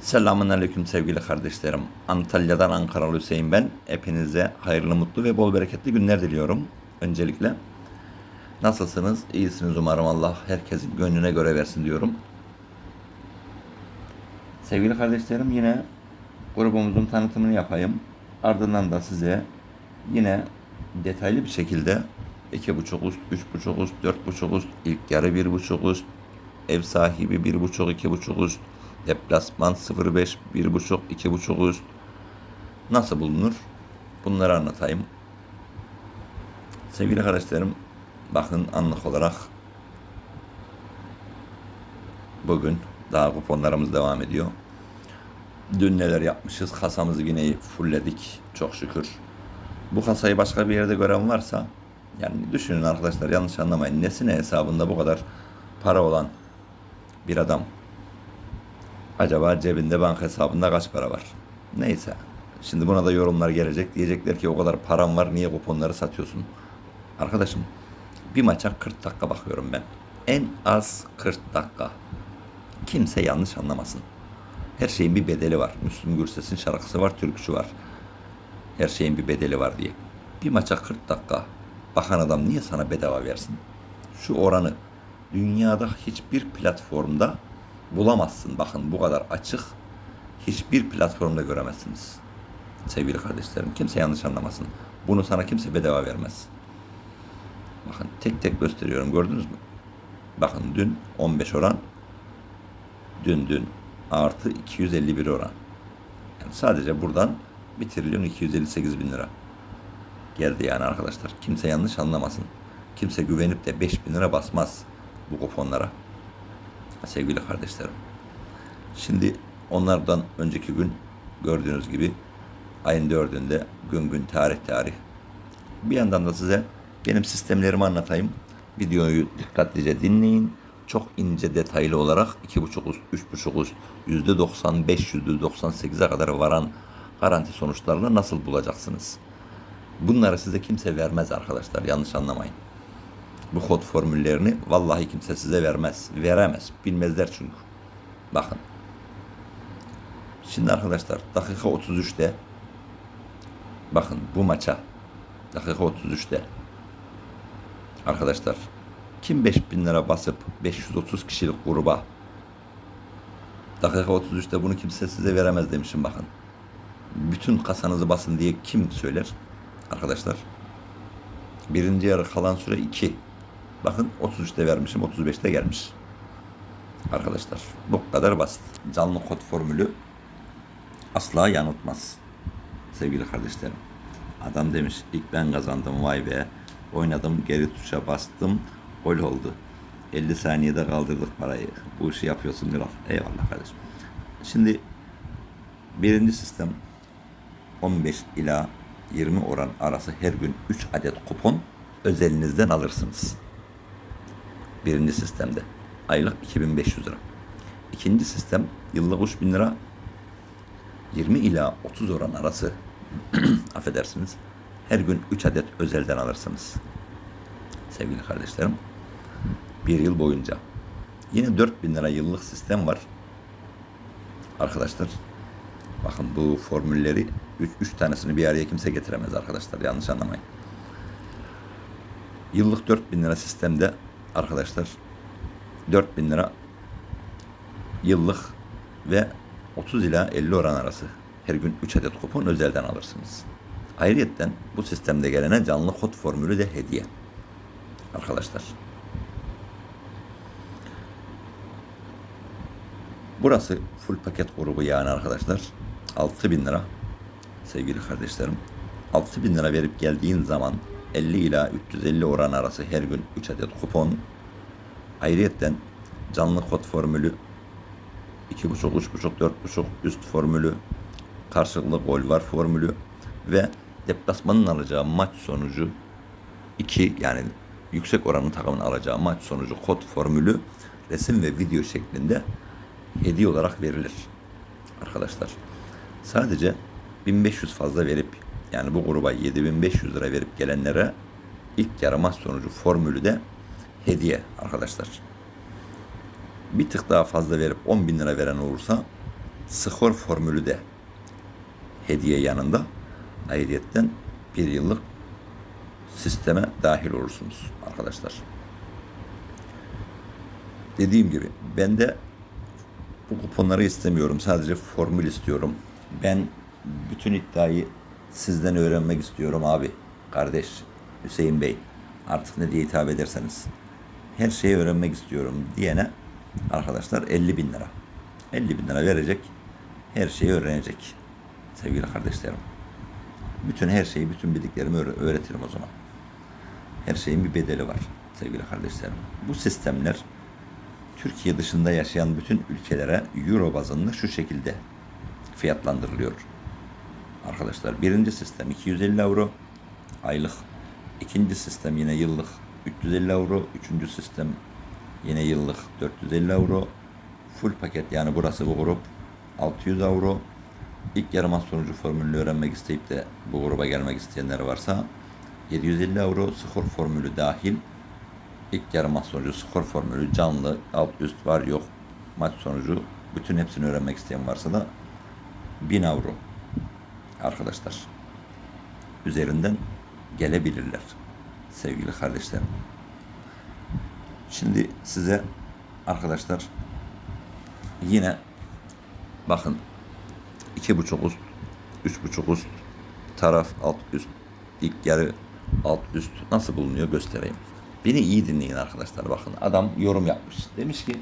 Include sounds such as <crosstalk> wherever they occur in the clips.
Selamun Aleyküm sevgili kardeşlerim. Antalya'dan Ankaralı Hüseyin ben. Hepinize hayırlı, mutlu ve bol bereketli günler diliyorum. Öncelikle nasılsınız? İyisiniz umarım Allah herkesin gönlüne göre versin diyorum. Sevgili kardeşlerim yine grubumuzun tanıtımını yapayım. Ardından da size yine detaylı bir şekilde 2,5 üst, 3,5 üst, 4,5 üst, ilk yarı 1,5 üst, ev sahibi 1,5 2,5 üst, deplasman 0,5 1,5 2,5 üst nasıl bulunur? Bunları anlatayım. Sevgili kardeşlerim, bakın anlık olarak bugün daha kuponlarımız devam ediyor. Dün neler yapmışız? Kasamızı yine fullledik. Çok şükür. Bu kasayı başka bir yerde gören varsa yani düşünün arkadaşlar yanlış anlamayın. Nesine hesabında bu kadar para olan bir adam acaba cebinde banka hesabında kaç para var? Neyse. Şimdi buna da yorumlar gelecek. Diyecekler ki o kadar param var niye kuponları satıyorsun? Arkadaşım bir maça 40 dakika bakıyorum ben. En az 40 dakika. Kimse yanlış anlamasın. Her şeyin bir bedeli var. Müslüm Gürses'in şarkısı var, türküsü var. Her şeyin bir bedeli var diye. Bir maça 40 dakika bakan adam niye sana bedava versin? Şu oranı dünyada hiçbir platformda bulamazsın. Bakın bu kadar açık hiçbir platformda göremezsiniz. Sevgili kardeşlerim kimse yanlış anlamasın. Bunu sana kimse bedava vermez. Bakın tek tek gösteriyorum gördünüz mü? Bakın dün 15 oran dün dün artı 251 oran. Yani sadece buradan 1 trilyon 258 bin lira geldi yani arkadaşlar. Kimse yanlış anlamasın. Kimse güvenip de 5 bin lira basmaz bu kuponlara. Sevgili kardeşlerim. Şimdi onlardan önceki gün gördüğünüz gibi ayın dördünde gün gün tarih tarih. Bir yandan da size benim sistemlerimi anlatayım. Videoyu dikkatlice dinleyin. Çok ince detaylı olarak 2.5 üst, 3.5 üst, %95, %98'e kadar varan garanti sonuçlarını nasıl bulacaksınız? Bunları size kimse vermez arkadaşlar. Yanlış anlamayın. Bu kod formüllerini vallahi kimse size vermez. Veremez. Bilmezler çünkü. Bakın. Şimdi arkadaşlar dakika 33'te bakın bu maça dakika 33'te arkadaşlar kim 5000 lira basıp 530 kişilik gruba dakika 33'te bunu kimse size veremez demişim bakın. Bütün kasanızı basın diye kim söyler? Arkadaşlar. Birinci yarı kalan süre 2. Bakın 33'te vermişim 35'te gelmiş. Arkadaşlar bu kadar basit. Canlı kod formülü asla yanıltmaz. Sevgili kardeşlerim. Adam demiş ilk ben kazandım vay be. Oynadım geri tuşa bastım. Gol oldu. 50 saniyede kaldırdık parayı. Bu işi yapıyorsun kral. Eyvallah kardeşim. Şimdi birinci sistem 15 ila 20 oran arası her gün 3 adet kupon özelinizden alırsınız. Birinci sistemde. Aylık 2500 lira. İkinci sistem yıllık 3000 lira 20 ila 30 oran arası <clears throat> affedersiniz her gün 3 adet özelden alırsınız. Sevgili kardeşlerim bir yıl boyunca. Yine 4000 lira yıllık sistem var. Arkadaşlar bakın bu formülleri 3 tanesini bir araya kimse getiremez arkadaşlar yanlış anlamayın. Yıllık 4000 lira sistemde arkadaşlar 4000 lira yıllık ve 30 ila 50 oran arası her gün 3 adet kupon özelden alırsınız. Ayrıyeten bu sistemde gelene canlı kod formülü de hediye. Arkadaşlar. Burası full paket grubu yani arkadaşlar. 6000 lira sevgili kardeşlerim. 6000 lira verip geldiğin zaman 50 ila 350 oran arası her gün 3 adet kupon. Ayrıyeten canlı kod formülü 2.5, 3.5, 4.5 üst formülü, karşılıklı gol var formülü ve deplasmanın alacağı maç sonucu 2 yani yüksek oranlı takımın alacağı maç sonucu kod formülü resim ve video şeklinde hediye olarak verilir. Arkadaşlar sadece 1500 fazla verip yani bu gruba 7500 lira verip gelenlere ilk yarı maç sonucu formülü de hediye arkadaşlar. Bir tık daha fazla verip 10 bin lira veren olursa skor formülü de hediye yanında ayrıyetten bir yıllık sisteme dahil olursunuz arkadaşlar. Dediğim gibi ben de bu kuponları istemiyorum. Sadece formül istiyorum. Ben bütün iddiayı sizden öğrenmek istiyorum abi. Kardeş Hüseyin Bey. Artık ne diye hitap ederseniz. Her şeyi öğrenmek istiyorum diyene arkadaşlar 50 bin lira. 50 bin lira verecek. Her şeyi öğrenecek. Sevgili kardeşlerim. Bütün her şeyi, bütün bildiklerimi öğre- öğretirim o zaman. Her şeyin bir bedeli var sevgili kardeşlerim. Bu sistemler Türkiye dışında yaşayan bütün ülkelere euro bazında şu şekilde fiyatlandırılıyor. Arkadaşlar birinci sistem 250 euro aylık. ikinci sistem yine yıllık 350 euro. Üçüncü sistem yine yıllık 450 euro. Full paket yani burası bu grup 600 euro. İlk yarım az sonucu formülünü öğrenmek isteyip de bu gruba gelmek isteyenler varsa 750 euro skor formülü dahil İlk yarı maç sonucu, skor formülü, canlı, alt üst var yok, maç sonucu bütün hepsini öğrenmek isteyen varsa da 1000 euro arkadaşlar üzerinden gelebilirler sevgili kardeşlerim. Şimdi size arkadaşlar yine bakın iki buçuk üst, üç buçuk üst, taraf alt üst, ilk yarı alt üst nasıl bulunuyor göstereyim. Beni iyi dinleyin arkadaşlar bakın. Adam yorum yapmış. Demiş ki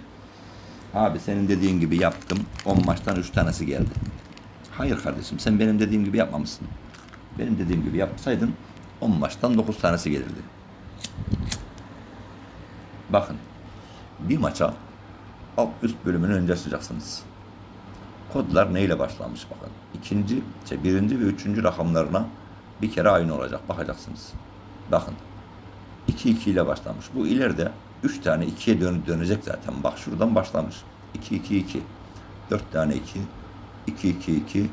abi senin dediğin gibi yaptım. 10 maçtan 3 tanesi geldi. Hayır kardeşim sen benim dediğim gibi yapmamışsın. Benim dediğim gibi yapsaydın 10 maçtan 9 tanesi gelirdi. Bakın bir maça alt üst bölümünü önce açacaksınız. Kodlar neyle başlamış bakın. İkinci, şey, birinci ve üçüncü rakamlarına bir kere aynı olacak. Bakacaksınız. Bakın 2 2 ile başlamış. Bu ileride 3 tane 2'ye dön dönecek zaten. Bak şuradan başlamış. 2 2 2. 4 tane 2. 2 2 2.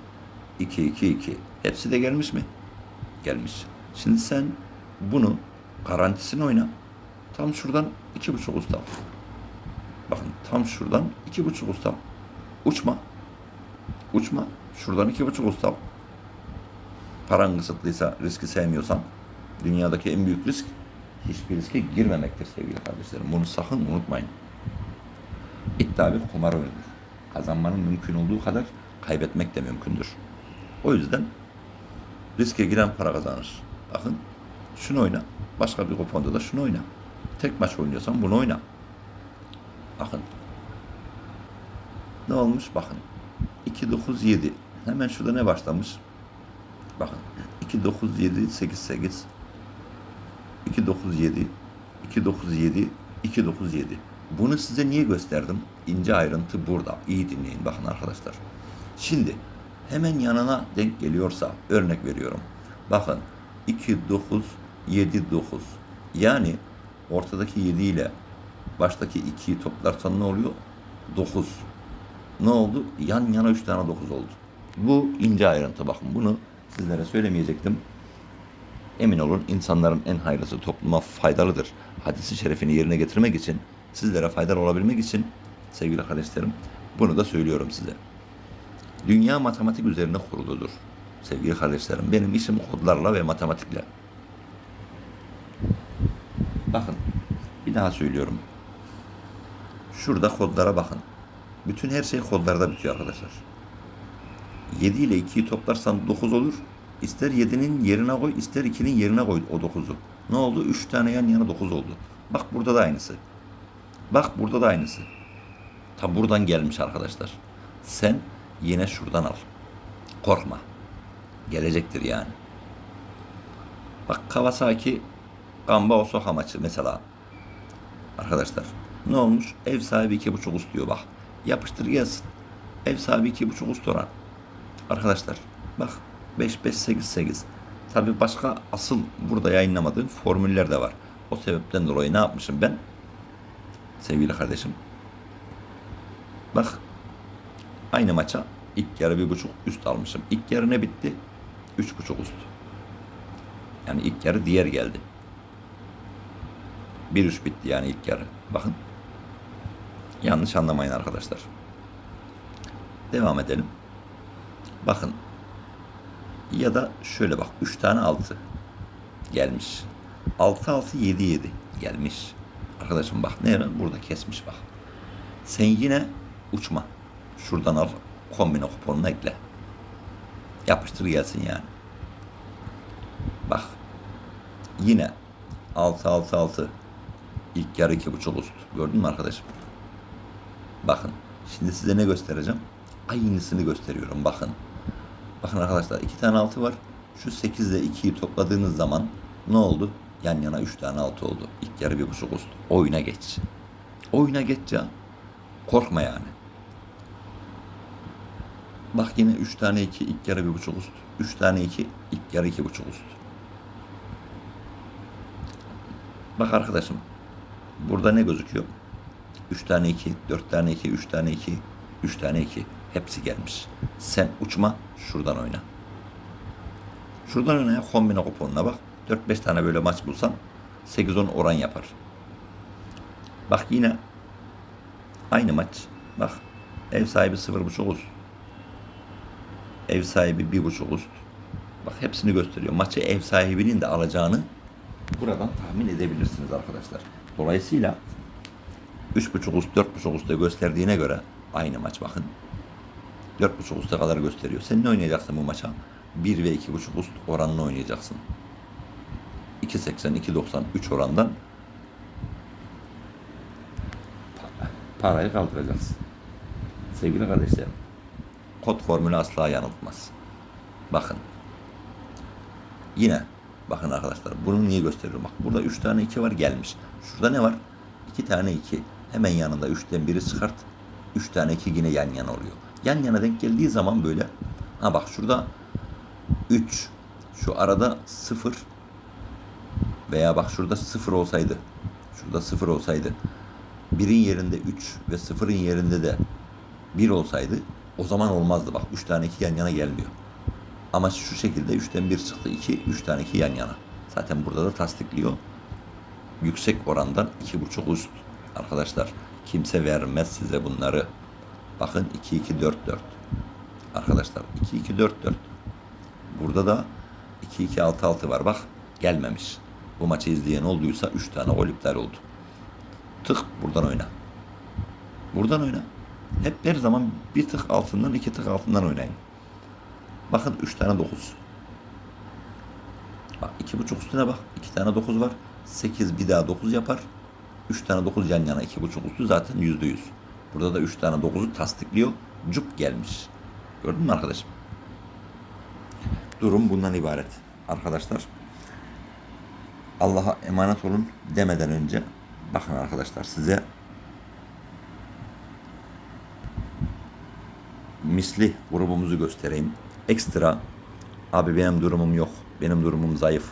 2 2 2. Hepsi de gelmiş mi? Gelmiş. Şimdi sen bunu garantisini oyna. Tam şuradan 2,5 usta. Bakın tam şuradan 2,5 usta. Uçma. Uçma. Şuradan 2,5 usta. Paran kısıtlıysa, riski sevmiyorsan dünyadaki en büyük risk hiçbir riske girmemektir sevgili kardeşlerim. Bunu sakın unutmayın. İddia bir kumar oyunudur. Kazanmanın mümkün olduğu kadar kaybetmek de mümkündür. O yüzden riske giren para kazanır. Bakın şunu oyna. Başka bir kuponda da şunu oyna. Tek maç oynuyorsan bunu oyna. Bakın. Ne olmuş? Bakın. 2 9 7. Hemen şurada ne başlamış? Bakın. 2 9 7 8 8 297 297 297 Bunu size niye gösterdim? İnce ayrıntı burada. İyi dinleyin bakın arkadaşlar. Şimdi hemen yanına denk geliyorsa örnek veriyorum. Bakın 2 9 7 9 yani ortadaki 7 ile baştaki 2'yi toplarsan ne oluyor? 9. Ne oldu? Yan yana 3 tane 9 oldu. Bu ince ayrıntı bakın. Bunu sizlere söylemeyecektim. Emin olun insanların en hayırlısı topluma faydalıdır. Hadisi şerefini yerine getirmek için, sizlere faydalı olabilmek için sevgili kardeşlerim bunu da söylüyorum size. Dünya matematik üzerine kuruludur. Sevgili kardeşlerim benim işim kodlarla ve matematikle. Bakın bir daha söylüyorum. Şurada kodlara bakın. Bütün her şey kodlarda bitiyor arkadaşlar. 7 ile 2'yi toplarsan 9 olur. İster 7'nin yerine koy, ister 2'nin yerine koy o 9'u. Ne oldu? 3 tane yan yana 9 oldu. Bak burada da aynısı. Bak burada da aynısı. Ta buradan gelmiş arkadaşlar. Sen yine şuradan al. Korkma. Gelecektir yani. Bak Kawasaki Gamba Osaka maçı mesela. Arkadaşlar ne olmuş? Ev sahibi 2.5 üst diyor bak. Yapıştır gelsin. Ev sahibi 2.5 üst oran. Arkadaşlar bak 5 5 8 8. Tabi başka asıl burada yayınlamadığım formüller de var. O sebepten dolayı ne yapmışım ben? Sevgili kardeşim. Bak aynı maça ilk yarı bir buçuk üst almışım. İlk yarı ne bitti? Üç buçuk üst. Yani ilk yarı diğer geldi. Bir üç bitti yani ilk yarı. Bakın. Yanlış anlamayın arkadaşlar. Devam edelim. Bakın. Ya da şöyle bak. 3 tane 6 gelmiş. 6 6 7 7 gelmiş. Arkadaşım bak ne burada kesmiş bak. Sen yine uçma. Şuradan al kombine kuponunu ekle. Yapıştır gelsin yani. Bak. Yine 6 6 6 ilk yarı 2.5 üst. Gördün mü arkadaşım? Bakın. Şimdi size ne göstereceğim? Aynısını gösteriyorum. Bakın. Bakın arkadaşlar iki tane 6 var. Şu 8 ile 2'yi topladığınız zaman ne oldu? Yan yana 3 tane 6 oldu. İlk yarı 1.5 üst. Oyuna geç. Oyuna geç ya. Korkma yani. Bak yine 3 tane 2 ilk yarı 1.5 üst. 3 tane 2 ilk yarı 2.5 üst. Bak arkadaşım. Burada ne gözüküyor? 3 tane 2, 4 tane 2, 3 tane 2, 3 tane 2. Hepsi gelmiş. Sen uçma şuradan oyna. Şuradan oyna kombine kuponuna bak. 4-5 tane böyle maç bulsan 8-10 oran yapar. Bak yine aynı maç. Bak ev sahibi 0.5 üst. Ev sahibi 1.5 üst. Bak hepsini gösteriyor. Maçı ev sahibinin de alacağını buradan tahmin edebilirsiniz arkadaşlar. Dolayısıyla 3.5 üst 4.5 üstte gösterdiğine göre aynı maç bakın. 4.5 üste kadar gösteriyor. Sen ne oynayacaksın bu maça? 1 ve 2.5 üst oranını oynayacaksın. 2.80, 2.90, 3 orandan pa- parayı kaldıracaksın. Sevgili kardeşlerim, kod formülü asla yanıltmaz. Bakın. Yine bakın arkadaşlar bunu niye gösteriyorum? Bak burada 3 tane 2 var gelmiş. Şurada ne var? 2 tane 2. Hemen yanında 3'ten biri çıkart. 3 tane 2 yine yan yana oluyor. Yan yana denk geldiği zaman böyle ha bak şurada 3 şu arada 0 veya bak şurada 0 olsaydı şurada 0 olsaydı birin yerinde 3 ve sıfırın yerinde de 1 olsaydı o zaman olmazdı. Bak 3 tane 2 yan yana gelmiyor. Ama şu şekilde 3'ten 1 çıktı 2, 3 tane 2 yan yana. Zaten burada da tasdikliyor. Yüksek orandan 2,5 üst. Arkadaşlar kimse vermez size bunları. Bakın 2 2 4 4. Arkadaşlar 2 2 4 4. Burada da 2 2 6 6 var. Bak gelmemiş. Bu maçı izleyen olduysa 3 tane gol iptal oldu. Tık buradan oyna. Buradan oyna. Hep her zaman bir tık altından iki tık altından oynayın. Bakın 3 tane 9. Bak 2,5 üstüne bak. 2 tane 9 var. 8 bir daha 9 yapar. 3 tane 9 yan yana 2,5 üstü zaten %100. Burada da 3 tane 9'u tasdikliyor. Cuk gelmiş. Gördün mü arkadaşım? Durum bundan ibaret. Arkadaşlar Allah'a emanet olun demeden önce bakın arkadaşlar size misli grubumuzu göstereyim. Ekstra abi benim durumum yok. Benim durumum zayıf.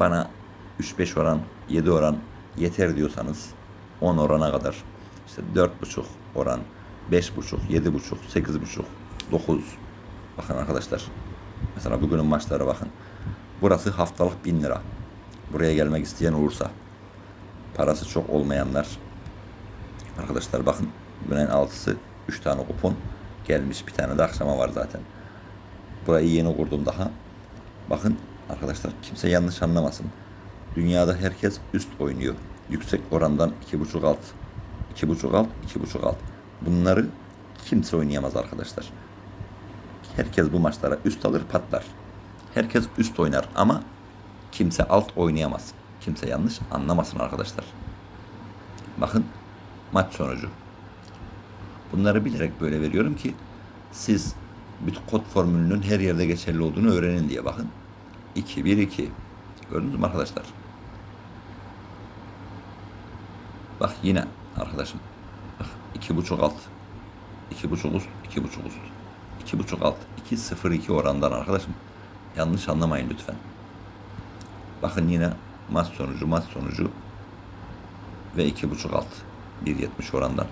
Bana 3-5 oran, 7 oran yeter diyorsanız 10 orana kadar işte 4,5 oran, 5,5, 7,5, 8,5, 9. Bakın arkadaşlar. Mesela bugünün maçlara bakın. Burası haftalık 1000 lira. Buraya gelmek isteyen olursa parası çok olmayanlar arkadaşlar bakın bugünün altısı 3 tane kupon gelmiş bir tane de akşama var zaten. Burayı yeni kurdum daha. Bakın arkadaşlar kimse yanlış anlamasın. Dünyada herkes üst oynuyor. Yüksek orandan 2.5 alt. 2.5 alt, 2.5 alt. Bunları kimse oynayamaz arkadaşlar. Herkes bu maçlara üst alır patlar. Herkes üst oynar ama kimse alt oynayamaz. Kimse yanlış anlamasın arkadaşlar. Bakın maç sonucu. Bunları bilerek böyle veriyorum ki siz bir kod formülünün her yerde geçerli olduğunu öğrenin diye bakın. 2 1 2. Gördünüz mü arkadaşlar? Bak yine arkadaşım. Bak 2.5 alt. 2.5 üst, 2.5 üst. 2.5 alt. 2 0 2 orandan arkadaşım. Yanlış anlamayın lütfen. Bakın yine maç sonucu, maç sonucu ve 2.5 alt. 1.70 orandan.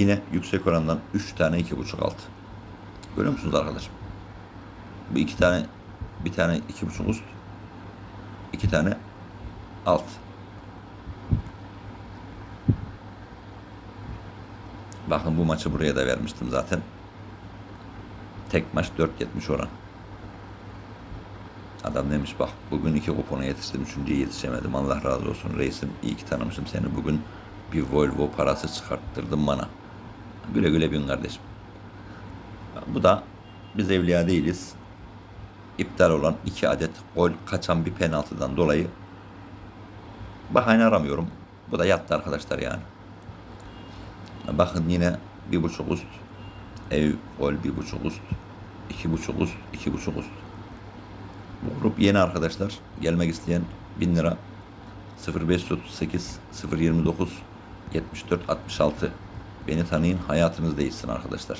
Yine yüksek orandan 3 tane 2.5 alt. Görüyor musunuz arkadaşım? Bu iki tane bir tane 2.5 üst iki tane alt. Bakın bu maçı buraya da vermiştim zaten. Tek maç 4.70 oran. Adam demiş bak bugün iki kupona yetiştim. Üçüncüye yetişemedim. Allah razı olsun reisim. İyi ki tanımışım seni. Bugün bir Volvo parası çıkarttırdın bana. Güle güle bin kardeşim. Bu da biz evliya değiliz. İptal olan iki adet gol kaçan bir penaltıdan dolayı bahane aramıyorum. Bu da yattı arkadaşlar yani. Bakın yine bir buçuk üst. Ev gol bir buçuk üst. iki buçuk üst. iki buçuk üst. Bu grup yeni arkadaşlar. Gelmek isteyen 1000 lira 0538 029 74 66 Beni tanıyın hayatınız değişsin arkadaşlar.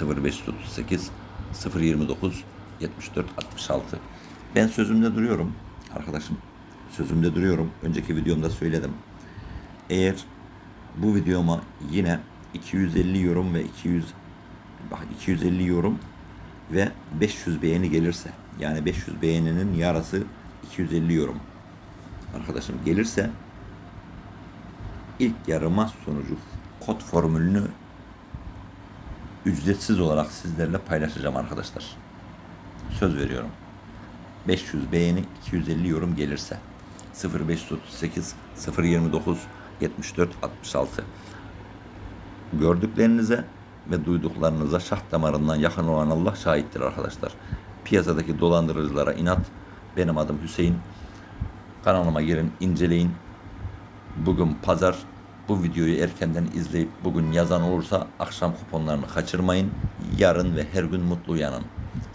0538 029 74 66 Ben sözümde duruyorum arkadaşım. Sözümde duruyorum. Önceki videomda söyledim. Eğer bu videoma yine 250 yorum ve 200 bak 250 yorum ve 500 beğeni gelirse yani 500 beğeninin yarısı 250 yorum arkadaşım gelirse ilk yarıma sonucu kod formülünü ücretsiz olarak sizlerle paylaşacağım arkadaşlar. Söz veriyorum. 500 beğeni 250 yorum gelirse 0538 029 74 66 gördüklerinize ve duyduklarınıza şah damarından yakın olan Allah şahittir arkadaşlar. Piyasadaki dolandırıcılara inat. Benim adım Hüseyin. Kanalıma girin, inceleyin. Bugün pazar. Bu videoyu erkenden izleyip bugün yazan olursa akşam kuponlarını kaçırmayın. Yarın ve her gün mutlu uyanın.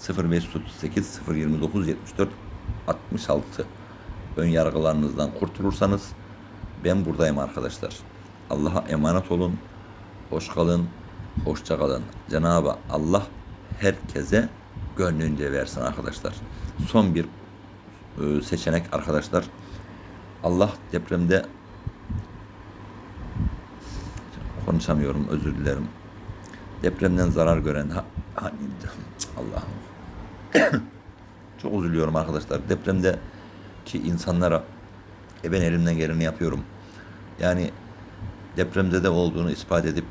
0538 029 74 66 Ön yargılarınızdan kurtulursanız ben buradayım arkadaşlar. Allah'a emanet olun. Hoş kalın. Hoşça kalın. Cenab-ı Allah herkese gönlünce versin arkadaşlar. Son bir e, seçenek arkadaşlar. Allah depremde konuşamıyorum özür dilerim. Depremden zarar gören ha, hani, Allah'ım <coughs> çok üzülüyorum arkadaşlar. Depremde ki insanlara e ben elimden geleni yapıyorum. Yani depremde de olduğunu ispat edip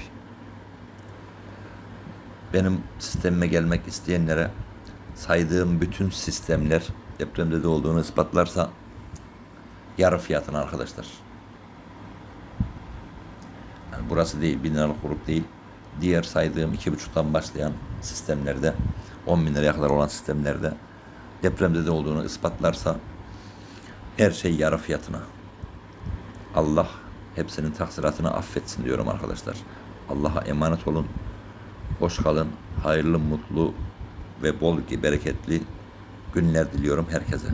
benim sistemime gelmek isteyenlere saydığım bütün sistemler depremde de olduğunu ispatlarsa yarı fiyatına arkadaşlar. Burası değil, bin liralık grup değil. Diğer saydığım iki buçuktan başlayan sistemlerde, 10 bin liraya kadar olan sistemlerde depremde de olduğunu ispatlarsa her şey yarı fiyatına. Allah hepsinin taksiratını affetsin diyorum arkadaşlar. Allah'a emanet olun. Hoş kalın. Hayırlı, mutlu ve bol bereketli günler diliyorum herkese.